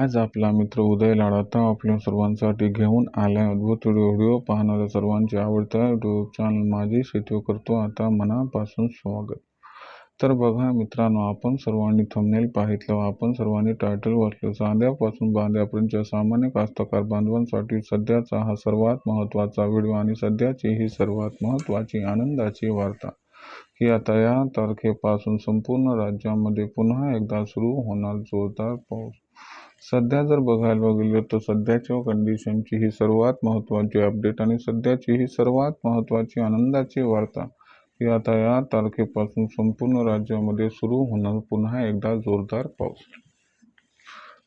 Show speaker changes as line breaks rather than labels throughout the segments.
आज आपला मित्र उदय लाडाता आपल्या सर्वांसाठी घेऊन आलाय. अद्भुत व्हिडिओ पाहणाऱ्या सर्वांचे आवडता यूट्यूब चॅनल माझी शेती करतो. आता मनापासून स्वागत. तर बघा मित्रांनो आपण सर्वांनी थंबनेल पाहितलं. आपण सर्वांनी टायटल वाचलं. चांद्यापासून बांध्यापर्यंतच्या सामान्य कास्तकार बांधवांसाठी सध्याचा हा सर्वात महत्त्वाचा व्हिडिओ आणि सध्याची ही सर्वात महत्त्वाची आनंदाची वार्ता. की आता या तारखेपासून संपूर्ण राज्यामध्ये पुन्हा एकदा सुरू होणार जोरदार पाऊस. सध्या जर बघायला गेलं तर सध्याच्या कंडिशनची ही सर्वात महत्त्वाची अपडेट आणि सध्याची ही सर्वात महत्त्वाची आनंदाची वार्ता की आता या तारखेपासून संपूर्ण राज्यामध्ये सुरू होणार. पुन्हा एकदा जोरदार पाऊस.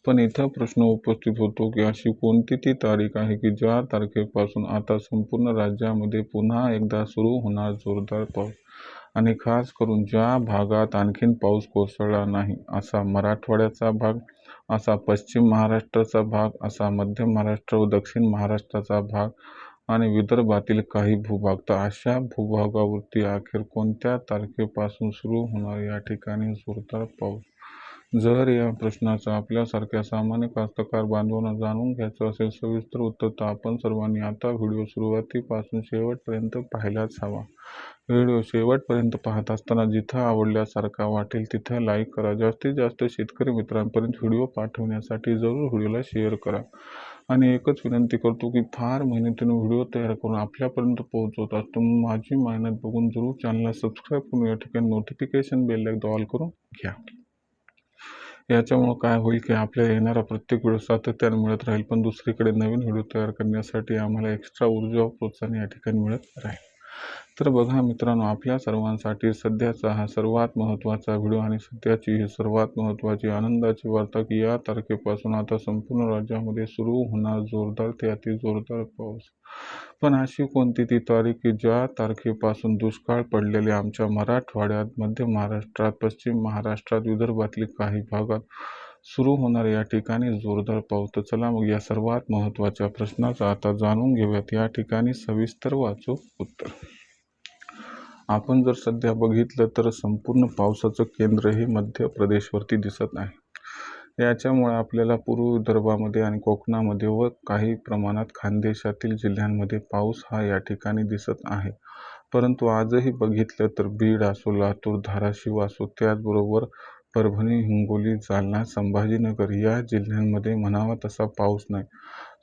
पण इथं प्रश्न उपस्थित होतो की अशी कोणती ती तारीख आहे की ज्या तारखेपासून आता संपूर्ण राज्यामध्ये पुन्हा एकदा सुरू होणार जोरदार पाऊस? आणि खास करून ज्या भागात आणखीन पाऊस कोसळला नाही असा मराठवाड्याचा भाग असा पश्चिम महाराष्ट्राचा भाग असा मध्य महाराष्ट्र व दक्षिण महाराष्ट्राचा भाग आणि विदर्भातील काही भूभाग. तर अशा भूभागावरती अखेर कोणत्या तारखेपासून सुरू होणार या ठिकाणी जोरदार पाऊस? जर या प्रश्नाचं आपल्यासारख्या सामान्य कास्तकार बांधवांना जाणून घ्यायचं असेल सविस्तर उत्तर तर आपण सर्वांनी आता व्हिडिओ सुरुवातीपासून शेवटपर्यंत पाहायलाच हवा. व्हिडिओ शेवटपर्यंत पाहत असताना जिथं आवडल्यासारखा वाटेल तिथं लाईक करा. जास्तीत जास्त शेतकरी मित्रांपर्यंत व्हिडिओ पाठवण्यासाठी जरूर व्हिडिओला शेअर करा. आणि एकच विनंती करतो की फार मेहनतीनं व्हिडिओ तयार करून आपल्यापर्यंत पोहोचवत असतो माझी मेहनत बघून जरूर चॅनलला सबस्क्राईब करून या ठिकाणी नोटिफिकेशन बेल एकदा ऑल करून घ्या. याच्यामुळं काय होईल की आपल्याला येणारा प्रत्येक व्हिडिओ सातत्याने मिळत राहील पण दुसरीकडे नवीन व्हिडिओ तयार करण्यासाठी आम्हाला एक्स्ट्रा ऊर्जा व प्रोत्साहन या ठिकाणी मिळत राहील. तर बघा मित्रांनो आपल्या सर्वांसाठी सध्याचा हा सर्वात महत्त्वाचा व्हिडिओ आणि सध्याची ही सर्वात महत्त्वाची आनंदाची वार्ता की या तारखेपासून आता संपूर्ण राज्यामध्ये सुरू होणार जोरदार ते अति जोरदार पाऊस. पण अशी कोणती ती तारीख की ज्या तारखेपासून दुष्काळ पडलेले आमच्या मराठवाड्यात मध्य महाराष्ट्रात पश्चिम महाराष्ट्रात विदर्भातील काही भागात सुरू होणार या ठिकाणी जोरदार पाऊस. तर चला मग या सर्वात महत्त्वाच्या प्रश्नाचा आता जाणून घेऊयात. या ठिकाणी सविस्तर वाचू उत्तर. आपण जर सध्या बघितलं तर संपूर्ण पावसाचं केंद्र हे मध्य प्रदेशवरती दिसत आहे. याच्यामुळे आपल्याला पूर्व विदर्भामध्ये आणि कोकणामध्ये व काही प्रमाणात खानदेशातील जिल्ह्यांमध्ये पाऊस हा या ठिकाणी दिसत आहे. परंतु आजही बघितलं तर बीड असो लातूर धाराशिव असो त्याचबरोबर परभणी हिंगोली जालना संभाजीनगर या जिल्ह्यांमध्ये म्हणावा तसा पाऊस नाही.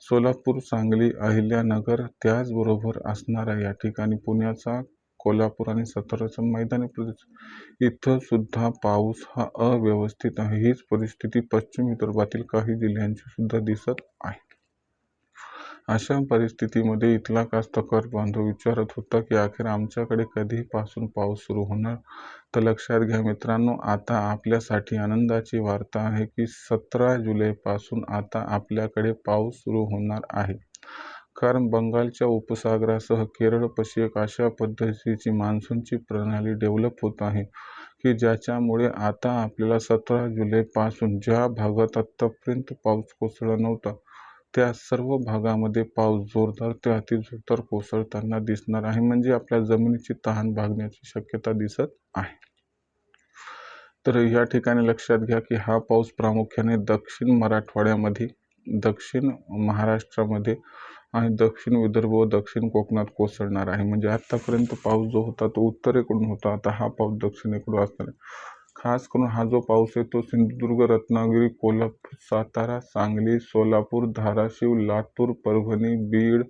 सोलापूर सांगली अहिल्यानगर त्याचबरोबर असणारा या ठिकाणी पुण्याचा कोल्हापूर आणि साताराचा मैदानी प्रदेश. इथं सुद्धा पाऊस हा अव्यवस्थित आहे. हीच परिस्थिती पश्चिम विदर्भातील काही जिल्ह्यांची सुद्धा दिसत आहे. अशा परिस्थितीमध्ये इथला कास्तकार बांधव विचारत होता की अखेर आमच्याकडे कधीपासून पाऊस सुरू होणार? तर लक्षात घ्या मित्रांनो आता आपल्यासाठी आनंदाची वार्ता आहे की सतरा जुलैपासून आता आपल्याकडे पाऊस सुरू होणार आहे. कारण बंगालच्या उपसागरासह केरळ पश्चिम अशा पद्धतीची मान्सूनची प्रणाली डेव्हलप होत आहे की ज्याच्यामुळे आता आपल्याला सतरा जुलैपासून ज्या भागात आत्तापर्यंत पाऊस कोसळला नव्हता त्या सर्व भागामध्ये पाऊस जोरदार ते अतिजोरदार कोसळताना दिसणार आहे. म्हणजे आपल्या जमिनीची तहान भागण्याची शक्यता दिसत आहे. तर या ठिकाणी लक्षात घ्या की हा पाऊस प्रामुख्याने दक्षिण मराठवाड्यामध्ये दक्षिण महाराष्ट्रामध्ये आणि दक्षिण विदर्भ व दक्षिण कोकणात कोसळणार आहे. म्हणजे आत्तापर्यंत पाऊस जो होता तो उत्तरेकडून होता. आता हा पाऊस दक्षिणेकडून असणार आहे. खास करून हा जो पाऊस आहे तो सिंधुदुर्ग रत्नागिरी कोल्हापूर सातारा सांगली सोलापूर धाराशिव लातूर परभणी बीड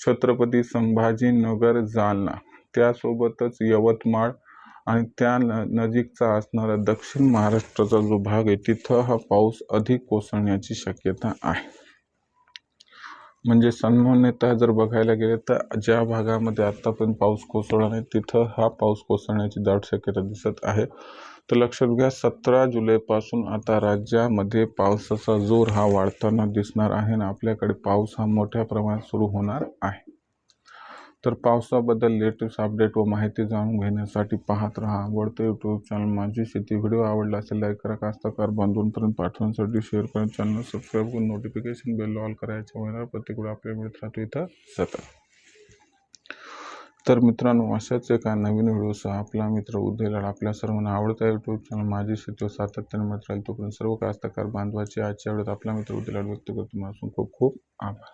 छत्रपती संभाजीनगर जालना. त्यासोबतच यवतमाळ आणि त्या न नजीकचा असणारा दक्षिण महाराष्ट्राचा जो भाग आहे तिथं हा पाऊस अधिक कोसळण्याची शक्यता आहे. म्हणजे सामान्यतः जर बघायला गेले तर ज्या भागामध्ये आत्तापर्यंत पाऊस कोसळला नाही तिथं हा पाऊस कोसळण्याची दाट शक्यता दिसत आहे. तर लक्षात घ्या सतरा जुलैपासून आता राज्यामध्ये पावसाचा जोर हा वाढताना दिसणार आहे आणि आपल्याकडे पाऊस हा मोठ्या प्रमाणात सुरू होणार आहे. तर पावसाबद्दल लेटेस्ट अपडेट व माहिती जाणून घेण्यासाठी पाहत राहा. आवडतं यूट्यूब चॅनल माझी शेती व्हिडिओ आवडला असेल लाईक करा. कास्तकार बांधूनपर्यंत पाठवण्यासाठी शेअर करा. चॅनल सबस्क्राईब करून नोटिफिकेशन बेल ऑल करायच्या वेळेला प्रत्येक आपल्या मिळत राहतो. इथं सतत. तर मित्रांनो अशाच एका नवीन व्हिडिओसह आपला मित्र उदय आपल्या सर्वांना आवडता यूट्यूब चॅनल माझी शेती सातत्याने मित्र राहील तोपर्यंत सर्व कास्तकार बांधवाचे आजच्या वेळेत आपला मित्र उदय व्यक्त करतो. मला खूप खूप आभार.